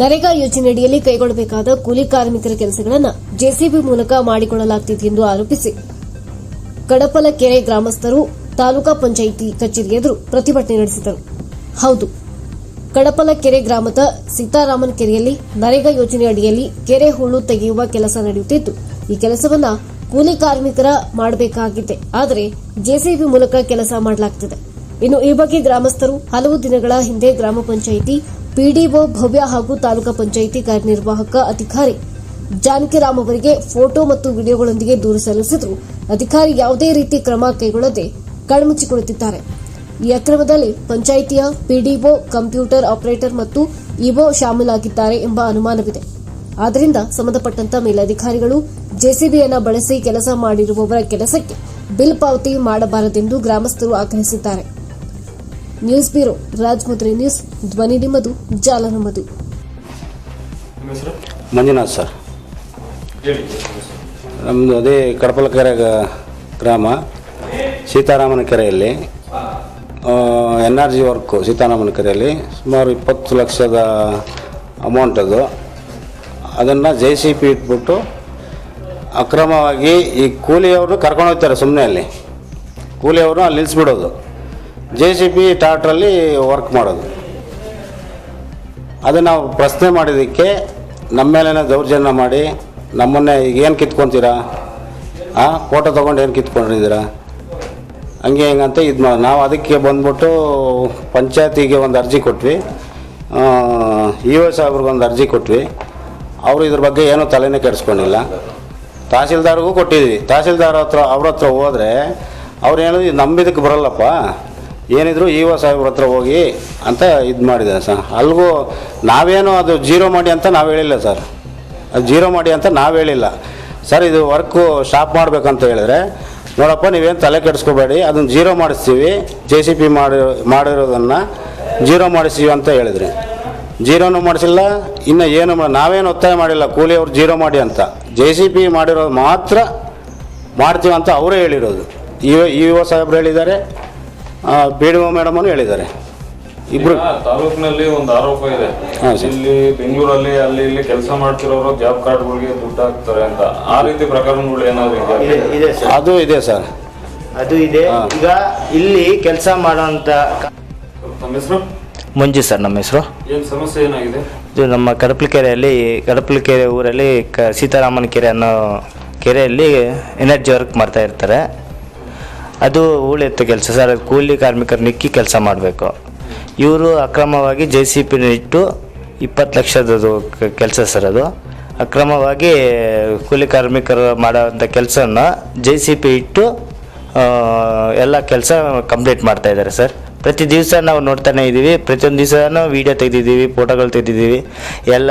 ನರೇಗಾ ಯೋಜನೆಯಡಿಯಲ್ಲಿ ಕೈಗೊಳ್ಳಬೇಕಾದ ಕೂಲಿ ಕಾರ್ಮಿಕರ ಕೆಲಸಗಳನ್ನು ಜೆಸಿಬಿ ಮೂಲಕ ಮಾಡಿಕೊಳ್ಳಲಾಗುತ್ತಿದೆ ಎಂದು ಆರೋಪಿಸಿ ಕಡಪಲ ಕೆರೆ ಗ್ರಾಮಸ್ಥರು ತಾಲೂಕಾ ಪಂಚಾಯಿತಿ ಕಚೇರಿ ಎದುರು ಪ್ರತಿಭಟನೆ ನಡೆಸಿದರು. ಹೌದು ಕಡಪಲ ಕೆರೆ ಗ್ರಾಮದ ಸೀತಾರಾಮನ್ ಕೆರೆಯಲ್ಲಿ ನರೇಗಾ ಯೋಜನೆ ಅಡಿಯಲ್ಲಿ ಕೆರೆ ಹೂಳು ತೆಗೆಯುವ ಕೆಲಸ ನಡೆಯುತ್ತಿದ್ದು, ಈ ಕೆಲಸವನ್ನ ಕೂಲಿ ಕಾರ್ಮಿಕರ ಮಾಡಬೇಕಾಗಿದೆ. ಆದರೆ ಜೆಸಿಬಿ ಮೂಲಕ ಕೆಲಸ ಮಾಡಲಾಗುತ್ತಿದೆ ಇನ್ನು ಈ ಬಗ್ಗೆ ಗ್ರಾಮಸ್ಥರು ಹಲವು ದಿನಗಳ ಹಿಂದೆ ಗ್ರಾಮ ಪಂಚಾಯಿತಿ ಪಿಡಿಒ ಭವ್ಯ ಹಾಗೂ ತಾಲೂಕಾ ಪಂಚಾಯಿತಿ ಕಾರ್ಯನಿರ್ವಾಹಕ ಅಧಿಕಾರಿ ಜಾನಕಿರಾಮ್ ಅವರಿಗೆ ಫೋಟೋ ಮತ್ತು ವಿಡಿಯೋಗಳೊಂದಿಗೆ ದೂರು ಸಲ್ಲಿಸಿದ್ರು. ಅಧಿಕಾರಿ ಯಾವುದೇ ರೀತಿ ಕ್ರಮ ಕೈಗೊಳ್ಳದೆ ಕಣ್ಮುಚ್ಚಿಕೊಳ್ಳುತ್ತಿದ್ದಾರೆ. ಈ ಅಕ್ರಮದಲ್ಲಿ ಪಂಚಾಯಿತಿಯ ಪಿಡಿಒ, ಕಂಪ್ಯೂಟರ್ ಆಪರೇಟರ್ ಮತ್ತು ಇಒ ಶಾಮೀಲಾಗಿದ್ದಾರೆ ಎಂಬ ಅನುಮಾನವಿದೆ. ಆದ್ದರಿಂದ ಸಂಬಂಧಪಟ್ಟಂತ ಮೇಲಧಿಕಾರಿಗಳು ಜೆಸಿಬಿಯನ್ನು ಬಳಸಿ ಕೆಲಸ ಮಾಡಿರುವವರ ಕೆಲಸಕ್ಕೆ ಬಿಲ್ ಪಾವತಿ ಮಾಡಬಾರದೆಂದು ಗ್ರಾಮಸ್ಥರು ಆಗ್ರಹಿಸಿದ್ದಾರೆ. ನ್ಯೂಸ್ ಬ್ಯೂರೋ ರಾಜಮುದ್ರಿ ನ್ಯೂಸ್ ಧ್ವನಿ ನಿಮ್ಮದು ಜಾಲ ನಮ್ಮದು. ನಿಮ್ಮ ಹೆಸರು? ಮಂಜುನಾಥ್ ಸರ್. ನಮ್ಮದು ಅದೇ ಕಡಪಲಕೆರೆ ಗ್ರಾಮ ಸೀತಾರಾಮನ ಕೆರೆಯಲ್ಲಿ. ಎನ್ ಆರ್ ಜಿ ವರ್ಕು ಸೀತಾರಾಮನ ಕೆರೆಯಲ್ಲಿ. ಸುಮಾರು ಇಪ್ಪತ್ತು ಲಕ್ಷದ ಅಮೌಂಟ್ ಅದು. ಅದನ್ನು ಜೆ ಸಿ ಪಿ ಇಟ್ಬಿಟ್ಟು ಅಕ್ರಮವಾಗಿ ಈ ಕೂಲಿಯವರು ಕರ್ಕೊಂಡು ಹೋಗ್ತಾರೆ ಸುಮ್ಮನೆ ಅಲ್ಲಿ. ಕೂಲಿಯವರು ಅಲ್ಲಿ ನಿಲ್ಲಿಸ್ಬಿಡೋದು ಜೆ ಸಿ ಬಿ ಟಾಟ್ರಲ್ಲಿ ವರ್ಕ್ ಮಾಡೋದು. ಅದನ್ನು ನಾವು ಪ್ರಶ್ನೆ ಮಾಡಿದ್ದಕ್ಕೆ ನಮ್ಮ ಮೇಲೇನೆ ದೌರ್ಜನ್ಯ ಮಾಡಿ, ನಮ್ಮನ್ನೇ ಈಗ ಏನು ಕಿತ್ಕೊತೀರಾ? ಆ ಫೋಟೋ ತೊಗೊಂಡು ಏನು ಕಿತ್ಕೊಂಡಿದ್ದೀರಾ? ಹಂಗೆ ಹಿಂಗಂತ ಇದು ಮಾಡಿ ನಾವು ಅದಕ್ಕೆ ಬಂದ್ಬಿಟ್ಟು ಪಂಚಾಯತಿಗೆ ಒಂದು ಅರ್ಜಿ ಕೊಟ್ವಿ. ಇ ಒ ಸಾಹೇಬ್ರಿಗೆ ಒಂದು ಅರ್ಜಿ ಕೊಟ್ವಿ. ಅವರು ಇದ್ರ ಬಗ್ಗೆ ಏನೂ ತಲೆನೇ ಕೆಡಿಸ್ಕೊಂಡಿಲ್ಲ. ತಹಸೀಲ್ದಾರ್ಗೂ ಕೊಟ್ಟಿದ್ವಿ. ತಹಸೀಲ್ದಾರ್ ಹತ್ರ, ಅವ್ರ ಹತ್ರ ಹೋದರೆ ಅವ್ರು ಹೇಳಿದ್ರು ನಂಬಿದಕ್ಕೆ ಬರಲ್ಲಪ್ಪ. ಏನಿದ್ರು ಇ ಒ ಸಾಹೇಬ್ರ ಹತ್ರ ಹೋಗಿ ಅಂತ ಇದು ಮಾಡಿದೆ ಸರ್. ಅಲ್ಲಿಗೂ ನಾವೇನು ಅದು ಜೀರೋ ಮಾಡಿ ಅಂತ ನಾವು ಹೇಳಿಲ್ಲ ಸರ್. ಅದು ಜೀರೋ ಮಾಡಿ ಅಂತ ನಾವು ಹೇಳಿಲ್ಲ. ಸರ್, ಇದು ವರ್ಕು ಸ್ಟಾಪ್ ಮಾಡಬೇಕಂತ ಹೇಳಿದ್ರೆ, ನೋಡಪ್ಪ, ನೀವೇನು ತಲೆ ಕೆಡಿಸ್ಕೋಬೇಡಿ ಅದನ್ನು ಜೀರೋ ಮಾಡಿಸ್ತೀವಿ, ಜೆ ಸಿ ಪಿ ಮಾಡಿ, ಮಾಡಿರೋದನ್ನು ಜೀರೋ ಮಾಡಿಸ್ತೀವಿ ಅಂತ ಹೇಳಿದ್ರಿ. ಜೀರೋನು ಮಾಡಿಸಿಲ್ಲ, ಇನ್ನು ಏನು ನಾವೇನು ಒತ್ತಾಯ ಮಾಡಿಲ್ಲ ಕೂಲಿಯವ್ರು ಜೀರೋ ಮಾಡಿ ಅಂತ. ಜೆ ಸಿ ಪಿ ಮಾಡಿರೋದು ಮಾತ್ರ ಮಾಡ್ತೀವಿ ಅಂತ ಅವರೇ ಹೇಳಿರೋದು. ಇ ಇ ಓ ಸಾಹೇಬ್ರು ಹೇಳಿದ್ದಾರೆ. ಬಿ ಮೇಡಮ್ ಅನ್ನು ಮೇಡಮನ್ನು ಹೇಳಿದ್ದಾರೆ. ಇಬ್ರು ತಾಲೂಕಿನಲ್ಲಿ ಒಂದು ಆರೋಪ ಇದೆ. ಇಲ್ಲಿ ಬೆಂಗಳೂರಲ್ಲಿ ಅಲ್ಲಿ ಇಲ್ಲಿ ಕೆಲಸ ಮಾಡ್ತಿರೋರು ಜಾಬ್ ಕಾರ್ಡ್ಗಳಿಗೆ ದುಡ್ಡು ಹಾಕ್ತಾರೆ ಅಂತ. ಆ ರೀತಿ ಪ್ರಕರಣಗಳು ಏನಾದ್ರು? ಇದೆ ಇದೆ ಸರ್. ಅದು ಇದೆ ಸರ್. ಅದು ಇದೆ. ಈಗ ಇಲ್ಲಿ ಕೆಲಸ ಮಾಡುವಂತ ತಮ್ಮ ಹೆಸರು? ಮಂಜು ಸರ್ ನಮ್ಮ ಹೆಸರು. ಏನ್ ಸಮಸ್ಯೆ ಏನಾಗಿದೆ? ಇದು ನಮ್ಮ ಕಡಪಲಕೆರೆಯಲ್ಲಿ ಕಡಪಲಕೆರೆ ಊರಲ್ಲಿ ಕ ಸೀತಾರಾಮನ ಕೆರೆ ಅನ್ನೋ ಕೆರೆಯಲ್ಲಿ ಎನರ್ಜಿ ವರ್ಕ್ ಮಾಡ್ತಾ ಇರ್ತಾರೆ. ಅದು ಹೂಳೆತ್ತು ಕೆಲಸ. ಸರ್, ಅದು ಕೂಲಿ ಕಾರ್ಮಿಕರು ನಿಕ್ಕಿ ಕೆಲಸ ಮಾಡಬೇಕು. ಇವರು ಅಕ್ರಮವಾಗಿ ಜೆ ಸಿ ಪಿನ ಇಟ್ಟು ಇಪ್ಪತ್ತು ಲಕ್ಷದದು ಕೆಲಸ ಸರ್ ಅದು. ಅಕ್ರಮವಾಗಿ ಕೂಲಿ ಕಾರ್ಮಿಕರು ಮಾಡೋವಂಥ ಕೆಲಸನ ಜೆ ಸಿ ಪಿ ಇಟ್ಟು ಎಲ್ಲ ಕೆಲಸ ಕಂಪ್ಲೀಟ್ ಮಾಡ್ತಾ ಇದ್ದಾರೆ ಸರ್. ಪ್ರತಿ ದಿವಸ ನಾವು ನೋಡ್ತಾನೆ ಇದ್ದೀವಿ. ಪ್ರತಿಯೊಂದು ದಿವಸನೂ ವೀಡಿಯೋ ತೆಗೆದಿದ್ದೀವಿ ಫೋಟೋಗಳು ತೆಗೆದಿದ್ದೀವಿ. ಎಲ್ಲ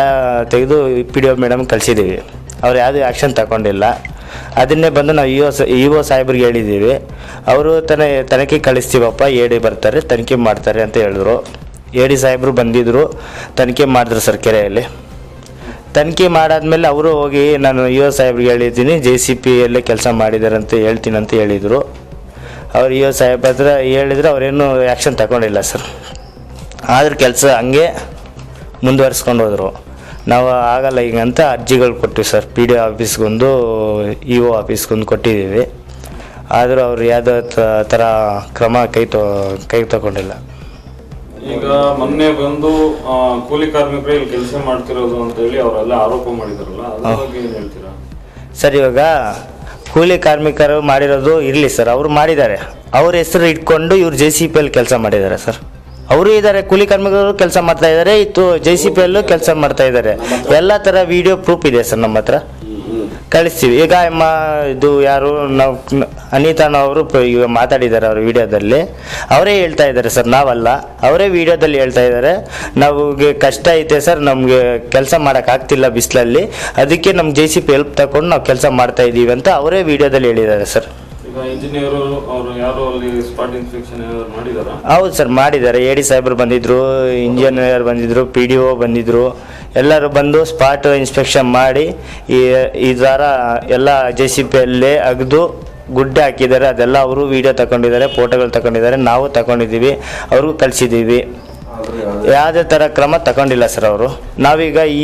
ತೆಗೆದು ಪಿ ಡಿ ಒ ಮೇಡಮ್ ಕಳಿಸಿದ್ದೀವಿ. ಅವ್ರು ಯಾವುದೇ ಆ್ಯಕ್ಷನ್ ತಗೊಂಡಿಲ್ಲ. ಅದನ್ನೇ ಬಂದು ನಾವು ಇ ಒ ಇ ಒ ಸಾಹೇಬ್ರಿಗೆ ಹೇಳಿದ್ದೀವಿ. ಅವರು ತನ, ತನಿಖೆ ಕಳಿಸ್ತೀವಪ್ಪ, ಎ ಬರ್ತಾರೆ, ತನಿಖೆ ಮಾಡ್ತಾರೆ ಅಂತ ಹೇಳಿದ್ರು. ಎ ಡಿ ಸಾಹೇಬರು ಬಂದಿದ್ದರು ತನಿಖೆ ಮಾಡಿದ್ರು ಸರ್ ಕೆರೆಯಲ್ಲಿ. ತನಿಖೆ ಮಾಡಾದ್ಮೇಲೆ ಅವರು ಹೋಗಿ, ನಾನು ಇ ಒ ಸಾಹೇಬ್ರಿಗೆ ಹೇಳಿದ್ದೀನಿ, ಜೆ ಸಿ ಪಿಯಲ್ಲೇ ಕೆಲಸ ಮಾಡಿದ್ದಾರೆ ಅಂತ ಹೇಳ್ತೀನಿ ಅಂತ ಹೇಳಿದರು. ಅವ್ರು ಇ ಒ ಸಾಹೇಬ್ ಹತ್ರ ಹೇಳಿದ್ರೆ ಅವರೇನು ಆ್ಯಕ್ಷನ್ ತಗೊಂಡಿಲ್ಲ ಸರ್. ಆದರೂ ಕೆಲಸ ಹಂಗೆ ಮುಂದುವರಿಸ್ಕೊಂಡು ಹೋದರು. ನಾವು ಆಗಲ್ಲ ಹಿಂಗಂತ ಅರ್ಜಿಗಳು ಕೊಟ್ಟಿವಿ ಸರ್. ಪಿ ಡಿ ಒ ಆಫೀಸ್ಗೊಂದು ಇ ಒ ಆಫೀಸ್ಗೊಂದು ಕೊಟ್ಟಿದ್ದೀವಿ. ಆದರೂ ಅವ್ರು ಯಾವುದೇ ಥರ ಕ್ರಮ ಕೈ ತೊ ಕೈ ತಗೊಂಡಿಲ್ಲ. ಈಗ ಮೊನ್ನೆ ಬಂದು ಕೂಲಿ ಕಾರ್ಮಿಕರು ಇಲ್ಲಿ ಕೆಲಸ ಮಾಡ್ತಿರೋದು ಅಂತ ಹೇಳಿ ಅವರೆಲ್ಲ ಆರೋಪ ಮಾಡಿದಾರಲ್ಲ ಅದ್ರ ಬಗ್ಗೆ ಏನ್ ಹೇಳ್ತೀರಾ? ಸರ್ ಇವಾಗ ಕೂಲಿ ಕಾರ್ಮಿಕರು ಮಾಡಿರೋದು ಇರಲಿ ಸರ್. ಅವರು ಮಾಡಿದ್ದಾರೆ. ಅವ್ರ ಹೆಸರು ಇಟ್ಕೊಂಡು ಇವ್ರು ಜೆ ಸಿ ಪಿ ಅಲ್ಲಿ ಕೆಲಸ ಮಾಡಿದ್ದಾರೆ ಸರ್. ಅವರು ಇದ್ದಾರೆ, ಕೂಲಿ ಕಾರ್ಮಿಕರು ಕೆಲಸ ಮಾಡ್ತಾ ಇದ್ದಾರೆ, ಇತ್ತು ಜೆ ಸಿ ಪಿ ಅಲ್ಲೂ ಕೆಲಸ ಮಾಡ್ತಾ ಇದ್ದಾರೆ. ಎಲ್ಲ ಥರ ವಿಡಿಯೋ ಪ್ರೂಫ್ ಇದೆ ಸರ್ ನಮ್ಮ ಹತ್ರ. ಕಳಿಸ್ತೀವಿ. ಈಗ ಅಮ್ಮ, ಇದು ಯಾರು, ನಾವು ಅನಿತಾನವರು ಈಗ ಮಾತಾಡಿದ್ದಾರೆ ಅವರು ವಿಡಿಯೋದಲ್ಲಿ ಅವರೇ ಹೇಳ್ತಾ ಇದ್ದಾರೆ ಸರ್, ನಾವಲ್ಲ. ಅವರೇ ವಿಡಿಯೋದಲ್ಲಿ ಹೇಳ್ತಾ ಇದ್ದಾರೆ. ನಮಗೆ ಕಷ್ಟ ಐತೆ ಸರ್, ನಮಗೆ ಕೆಲಸ ಮಾಡೋಕ್ಕಾಗ್ತಿಲ್ಲ ಬಿಸಿಲಲ್ಲಿ. ಅದಕ್ಕೆ ನಮ್ಮ ಜೆ ಸಿ ಪಿ ಹೆಲ್ಪ್ ತಗೊಂಡು ನಾವು ಕೆಲಸ ಮಾಡ್ತಾ ಇದ್ದೀವಿ ಅಂತ ಅವರೇ ವಿಡಿಯೋದಲ್ಲಿ ಹೇಳಿದ್ದಾರೆ ಸರ್. ಇಂಜಿನಿಯರ್ ಅವರು ಯಾರು ಅಲ್ಲಿ ಸ್ಪಾಟ್ ಇನ್ಸ್ಪೆಕ್ಷನ್ ಏನಾದ್ರು ಮಾಡಿದಾರಾ? ಹೌದು ಸರ್ ಮಾಡಿದ್ದಾರೆ. ಎ ಡಿ ಸಾಹೇಬ್ರು ಬಂದಿದ್ರು ಇಂಜಿನಿಯರ್ ಬಂದಿದ್ರು ಪಿ ಡಿ ಒ ಬಂದಿದ್ರು. ಎಲ್ಲರೂ ಬಂದು ಸ್ಪಾಟ್ ಇನ್ಸ್ಪೆಕ್ಷನ್ ಮಾಡಿ ಈ ಈ ಥರ ಎಲ್ಲ ಜೆ ಸಿ ಪಿಯಲ್ಲೇ ಅಗ್ದು ಗುಡ್ಡೆ ಹಾಕಿದ್ದಾರೆ. ಅದೆಲ್ಲ ಅವರು ವಿಡಿಯೋ ತಗೊಂಡಿದ್ದಾರೆ ಫೋಟೋಗಳು ತಗೊಂಡಿದ್ದಾರೆ. ನಾವು ತಗೊಂಡಿದ್ದೀವಿ ಅವ್ರಿಗೂ ಕಳಿಸಿದ್ದೀವಿ. ಯಾವುದೇ ಥರ ಕ್ರಮ ತಗೊಂಡಿಲ್ಲ ಸರ್ ಅವರು. ನಾವೀಗ ಈ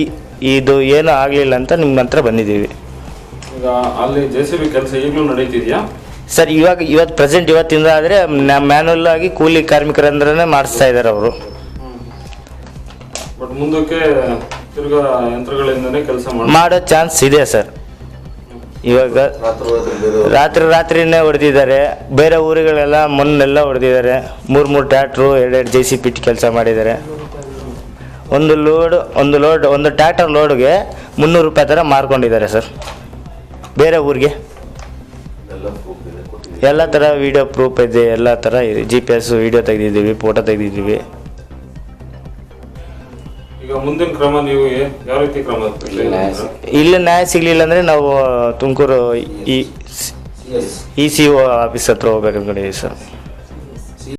ಇದು ಏನೂ ಆಗಲಿಲ್ಲ ಅಂತ ನಿಮ್ಮ ಹತ್ರ ಬಂದಿದ್ದೀವಿ. ಈಗ ಅಲ್ಲಿ ಜೆ ಸಿ ಬಿ ಕೆಲಸ ಈಗಲೂ ನಡೀತಿದ್ಯಾ? ಸರ್ ಇವಾಗ ಇವತ್ತು ಪ್ರೆಸೆಂಟ್ ಇವತ್ತಿಂದ ಆದರೆ ಮ್ಯಾನುವಲ್ ಆಗಿ ಕೂಲಿ ಕಾರ್ಮಿಕರಂದ್ರೆ ಮಾಡಿಸ್ತಾ ಇದ್ದಾರೆ ಅವರು. ಬಟ್ ಮುಂದಕ್ಕೆ ತಿರ್ಗಾ ಯಂತ್ರಗಳಿಂದನೇ ಕೆಲಸ ಮಾಡಿ ಮಾಡೋ ಚಾನ್ಸ್ ಇದೆ ಸರ್ ಇವಾಗ ರಾತ್ರಿ ರಾತ್ರಿನೇ ಹೊಡೆದಿದ್ದಾರೆ. ಬೇರೆ ಊರುಗಳೆಲ್ಲ ಮಣ್ಣೆಲ್ಲ ಹೊಡೆದಿದ್ದಾರೆ. ಮೂರು ಮೂರು ಟ್ಯಾಟ್ರು ಎರಡೆರಡು ಜೆ ಸಿ ಪಿಟ್ ಕೆಲಸ ಮಾಡಿದ್ದಾರೆ. ಒಂದು ಲೋಡ್ ಒಂದು ಲೋಡ್ ಒಂದು ಟ್ಯಾಕ್ಟರ್ ಲೋಡ್ಗೆ ಮುನ್ನೂರು ರೂಪಾಯಿ ಥರ ಮಾರ್ಕೊಂಡಿದ್ದಾರೆ ಸರ್ ಬೇರೆ ಊರಿಗೆ. ಎಲ್ಲ ಥರ ವಿಡಿಯೋ ಪ್ರೂಫ್ ಇದೆ ಎಲ್ಲ ಥರ ಇದೆ. ಜಿ ಪಿ ಎಸ್ ವಿಡಿಯೋ ತೆಗೆದಿದ್ದೀವಿ ಫೋಟೋ ತೆಗೆದಿದ್ದೀವಿ. ಈಗ ಮುಂದಿನ ಕ್ರಮ ನೀವು ಯಾವ ರೀತಿ ಕ್ರಮ ತೆಗೆದುಕೊಂಡಿದ್ದೀರಾ? ಇಲ್ಲಿ ನ್ಯಾಯ ಸಿಗಲಿಲ್ಲ ಅಂದರೆ ನಾವು ತುಮಕೂರು ಈ ಇ ಸಿ ಓ ಆಫೀಸ್ ಹತ್ರ ಹೋಗ್ಬೇಕು ಅನ್ಕೊಂಡಿದ್ದೀವಿ ಸರ್